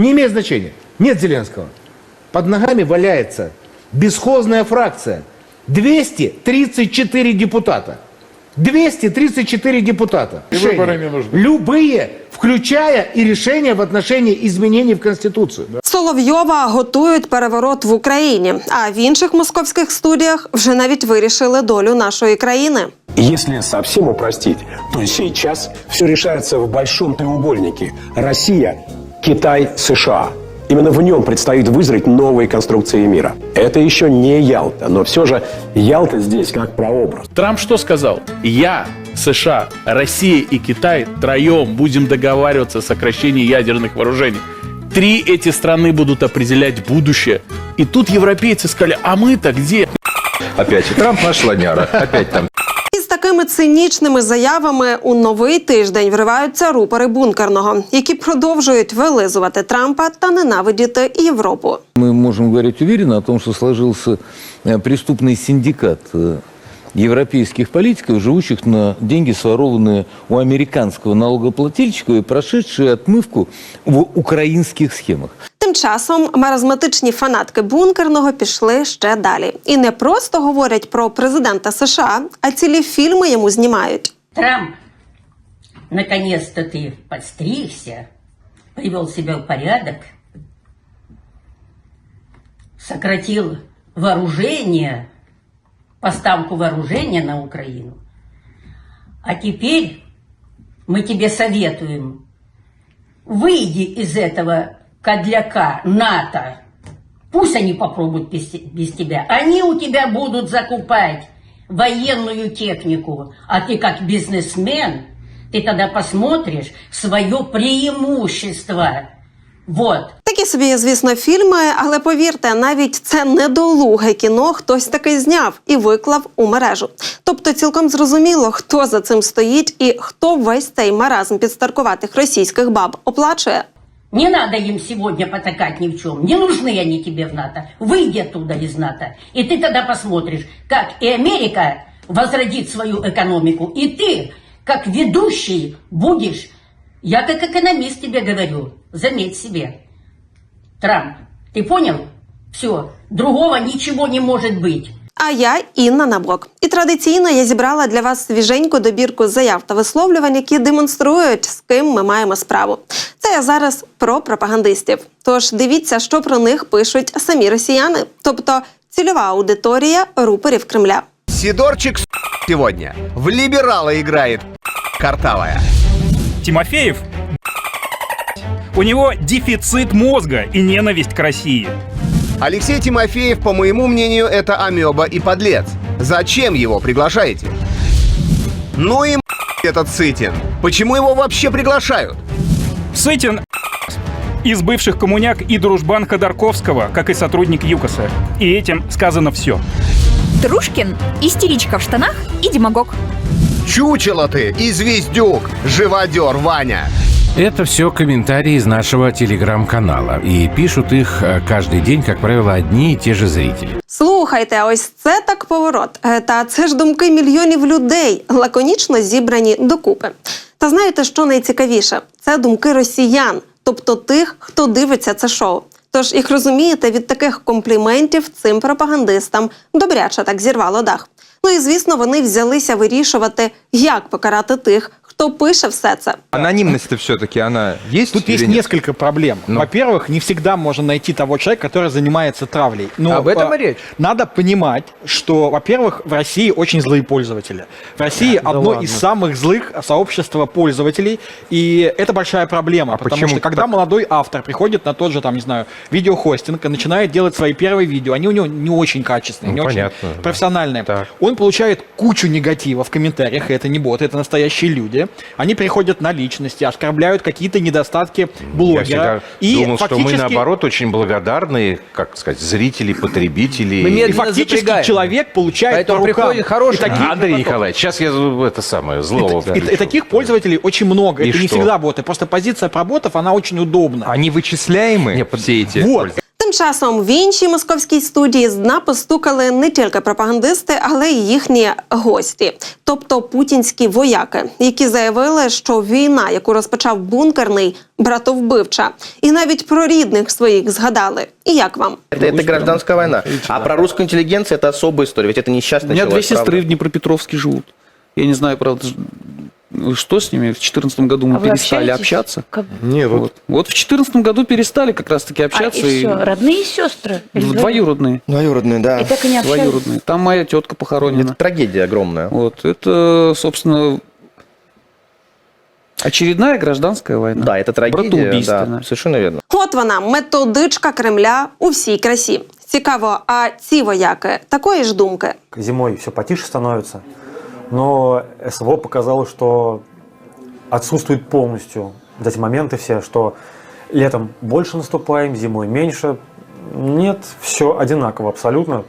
Не имеет значения. Нет Зеленского. Под ногами валяется бесхозная фракция. 234 депутата. 234 депутата. И выборы не нужны. Любые, включая и решения в отношении изменений в Конституцию. Соловйова готують переворот в Україні, а в інших московських студіях вже навіть вирішили долю нашої країни. Если совсем упростить, то сейчас все решается в большом треугольнике. Россия, Китай, США. Именно в нем предстоит вызреть новые конструкции мира. Это еще не Ялта, но все же Ялта здесь как прообраз. Трамп что сказал? Я, США, Россия и Китай троем будем договариваться о сокращении ядерных вооружений. Три эти страны будут определять будущее. И тут европейцы сказали, а мы-то где? Опять Трамп наш слоняра. Опять там такими цинічними заявами у новий тиждень вриваються рупори бункерного, які продовжують вилизувати Трампа та ненавидіти Європу. Мы можем говорить уверенно о том, что сложился э, преступный синдикат э, европейских политиков, живущих на деньги, сворованные у американского налогоплательщика и прошедшие отмывку в украинских схемах. Тим часом маразматичні фанатки бункерного пішли ще далі і не просто говорять про президента США, а цілі фільми йому знімають. Трамп, наконец-то ты подстригся, привел себя в порядок, сократил вооружение, поставку вооружения на Украину. А теперь мы тебе советуем, выйди из этого кадляка НАТО. Пусть они попробуют без, без тебя. Они у тебя будут закупать военную технику, а ты как бизнесмен, ты тогда посмотришь свое преимущество. Вот. Такі собі звісно, фільми, але повірте, навіть це недолуге кіно хтось таки зняв і виклав у мережу. Тобто цілком зрозуміло, хто за цим стоїть і хто весь цей маразм підстаркуватих російських баб оплачує. Не надо им сегодня потакать ни в чем. Не нужны они тебе в НАТО. Выйди оттуда из НАТО. И ты тогда посмотришь, как и Америка возродит свою экономику. И ты, как ведущий, будешь, я как экономист тебе говорю, заметь себе, Трамп, ты понял? Все, другого ничего не может быть. А я Інна Набок. І традиційно я зібрала для вас свіженьку добірку заяв та висловлювань, які демонструють, з ким ми маємо справу. Це я зараз про пропагандистів. Тож дивіться, що про них пишуть самі росіяни, тобто цільова аудиторія рупорів Кремля. Сидорчик с*** сегодня в либерала играет картавая. Тимофеев у него дефицит мозга и ненависть к России. Алексей Тимофеев, по моему мнению, это амеба и подлец. Зачем его приглашаете? Ну и м*** этот Сытин. Почему его вообще приглашают? Сытин из бывших коммуняк и дружбан Ходорковского, как и сотрудник ЮКОСа. И этим сказано все. Трушкин – истеричка в штанах и демагог. Чучело ты и звездюк, живодер Ваня. Это все комментарии из нашего телеграм-канала. И пишут их э, каждый день, как правило, одни и те же зрители. Слухайте, ось це так поворот. Е, Та це ж думки мільйонів людей, лаконічно зібрані докупи. Та знаєте, що найцікавіше? Це думки росіян, тобто тих, хто дивиться це шоу. Тож, як розумієте, від таких компліментів цим пропагандистам добряче так зірвало дах. Ну і звісно, вони взялися вирішувати, як покарати тих, хто пише все це. анонимность-то все-таки она есть? Тут или есть нет? несколько проблем. Ну. Во-первых, не всегда можно найти того человека, который занимается травлей. Но, Об этом э, и речь. Надо понимать, что, во-первых, в России очень злые пользователи. В России одно из самых злых сообществ пользователей, и это большая проблема, потому почему что когда так? молодой автор приходит на тот же, там, не знаю, видеохостинг и начинает делать свои первые видео, они у него не очень качественные, Ну, не очень понятно, да. профессиональные. Так. Он получает кучу негатива в комментариях, и это не боты, это настоящие люди. Они приходят на личности, оскорбляют какие-то недостатки Я блогера. всегда и думал, что мы фактически, наоборот очень благодарные, как сказать, зрители, потребители. и фактически человек получает по рукам. И таких, Андрей Николаевич, сейчас я это самое злого. и- и- и таких пользователей очень много. И это не что? всегда боты. Просто позиция про ботов, она очень удобна. Они вычисляемы, все эти. Вот. Тим часом в іншій московській студії з дна постукали не тільки пропагандисти, але й їхні гості, тобто путінські вояки, які заявили, що війна, яку розпочав бункерний, братовбивча, і навіть про рідних своїх згадали. І як вам? Это, это гражданская война. А про русскую интеллигенцию это особая история. Ведь это У несчастный меня две человек. сестры правда. в Днепропетровске живут. Я не знаю, правда, ж- что с ними. В 2014 году мы А вы перестали общаетесь? общаться. Как- Нет, вот Вот. вот в 2014 году перестали как раз-таки А, общаться. и все, родные сестры? Или Двоюродные. Двоюродные, да. И так и не общались? Двоюродные. Там моя тетка похоронена. Это трагедия огромная. Вот. Это, собственно, очередная гражданская война. Да, это трагедия. Братоубийственная. Да, совершенно верно. От вона методичка Кремля у всій красі. Цікаво, а ці вояки такої ж думки. Зимой все потише становится, Но СВО показало, что отсутствует полностью вот эти моменты все, что летом больше наступаем, зимой меньше. Нет, все одинаково абсолютно.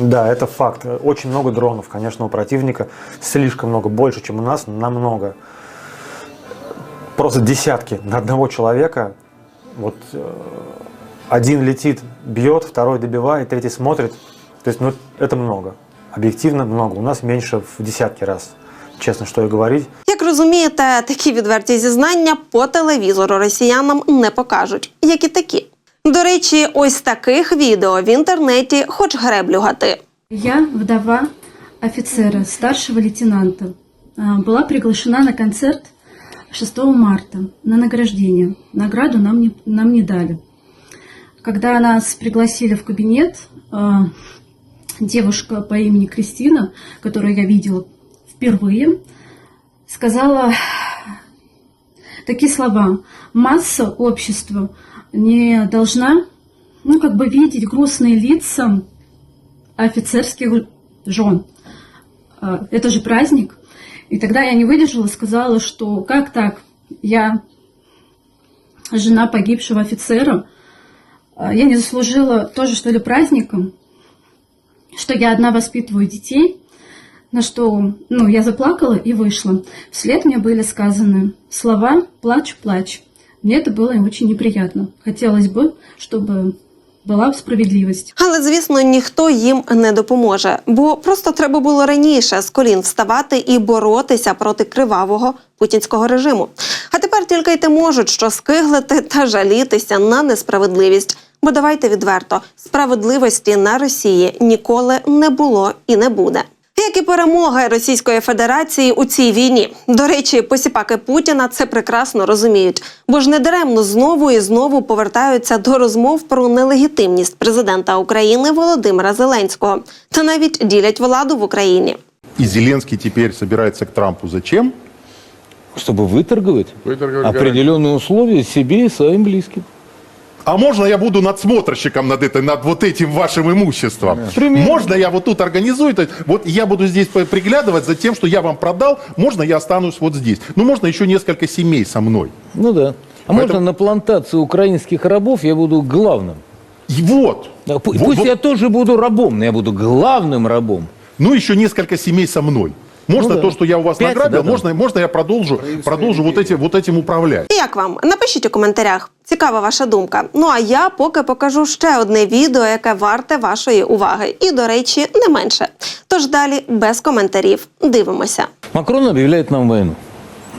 Да, это факт. Очень много дронов, конечно, у противника. Слишком много, больше, чем у нас, намного. Просто десятки на одного человека. Вот э, один летит, бьет, второй добивает, третий смотрит. То есть, ну, это много. Объективно много. У нас меньше в десятки раз. Честно, что и говорить. Як розумієте, такі відверті зізнання по телевізору росіянам не покажуть, як і такі. До речі, ось таких відео в інтернеті хоч греблю гати. Я вдова офицера, старшего лейтенанта. А, Была приглашена на концерт 6 марта на награждение. Награду нам не, нам не дали. Когда нас пригласили в кабинет, девушка по имени Кристина, которую я видела впервые, сказала такие слова. Масса общества не должна, ну, как бы видеть грустные лица офицерских жен. А, Это же праздник. И тогда я не выдержала, сказала, что как так? Я жена погибшего офицера. А, Я не заслужила тоже, что ли, праздником, что я одна воспитываю детей. На что, ну, я заплакала и вышла. Вслед мне были сказаны слова «плачь, плачь». Мне это было очень неприятно. Хотелось бы, чтобы була справедливість. Але звісно, ніхто їм не допоможе, бо просто треба було раніше з колін вставати і боротися проти кривавого путінського режиму. А тепер тільки й те можуть, що скиглити та жалітися на несправедливість. Бо давайте відверто, справедливості на Росії ніколи не було і не буде. Як і перемога Російської Федерації у цій війні. До речі, посіпаки Путіна це прекрасно розуміють, бо ж недаремно знову і знову повертаються до розмов про нелегітимність президента України Володимира Зеленського та навіть ділять владу в Україні. И Зеленский теперь собирается к Трампу. Зачем? Чтобы выторговать определенные условия себе и своим близким. А можно я буду надсмотрщиком над, этой, над вот этим вашим имуществом? Можно я вот тут организую это? Вот я буду здесь приглядывать за тем, что я вам продал. Можно я останусь вот здесь? Ну, можно еще несколько семей со мной. Ну да. А можно на плантации украинских рабов я буду главным? И вот. Да, Вот- пусть вот. я тоже буду рабом, но я буду главным рабом. Ну, еще несколько семей со мной. Можно Ну да. то, что я у вас Пять, награбил, да, да. можно, можно я продолжу, продолжу вот, эти, вот этим управлять. І як вам? Напишіть у коментарях. Цікава ваша думка. Ну а я поки покажу ще одне відео, яке варте вашої уваги. І, до речі, не менше. Тож далі без коментарів. Дивимося. Макрон объявляет нам войну.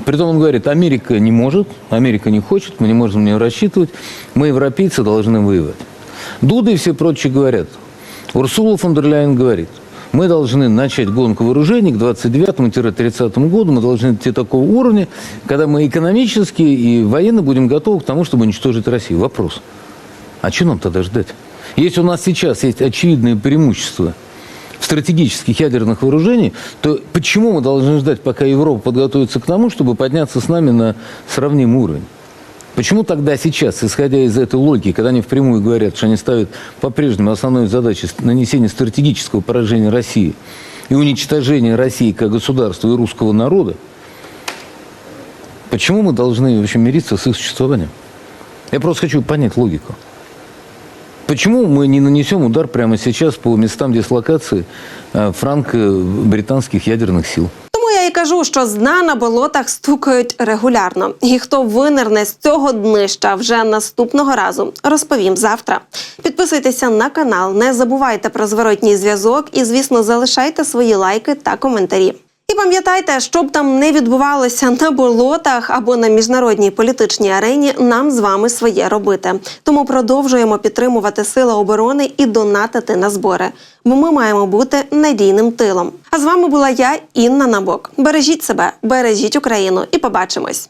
Притом он говорит, Америка не может, Америка не хочет, мы не можем на нее рассчитывать, мы, европейцы, должны воевать. Дуда и все прочие говорят. Урсула фон дер Ляйен говорит, мы должны начать гонку вооружений к 29-30 году, мы должны идти такого уровня, когда мы экономически и военно будем готовы к тому, чтобы уничтожить Россию. Вопрос, а что нам тогда ждать? Если у нас сейчас есть очевидные преимущества в стратегических ядерных вооружений, то почему мы должны ждать, пока Европа подготовится к тому, чтобы подняться с нами на сравнимый уровень? Почему тогда сейчас, исходя из этой логики, когда они впрямую говорят, что они ставят по-прежнему основной задачей нанесения стратегического поражения России и уничтожения России как государства и русского народа, почему мы должны в общем, мириться с их существованием? Я просто хочу понять логику. Почему мы не нанесем удар прямо сейчас по местам дислокации э, франко-британских ядерных сил? І кажу, що з дна на болотах стукають регулярно. І хто винирне з цього днища вже наступного разу, розповім завтра. Підписуйтеся на канал, не забувайте про зворотній зв'язок і, звісно, залишайте свої лайки та коментарі. Пам'ятайте, щоб там не відбувалося на болотах або на міжнародній політичній арені, нам з вами своє робити. Тому продовжуємо підтримувати сили оборони і донатити на збори, бо ми маємо бути надійним тилом. А з вами була я, Інна Набок. Бережіть себе, бережіть Україну і побачимось.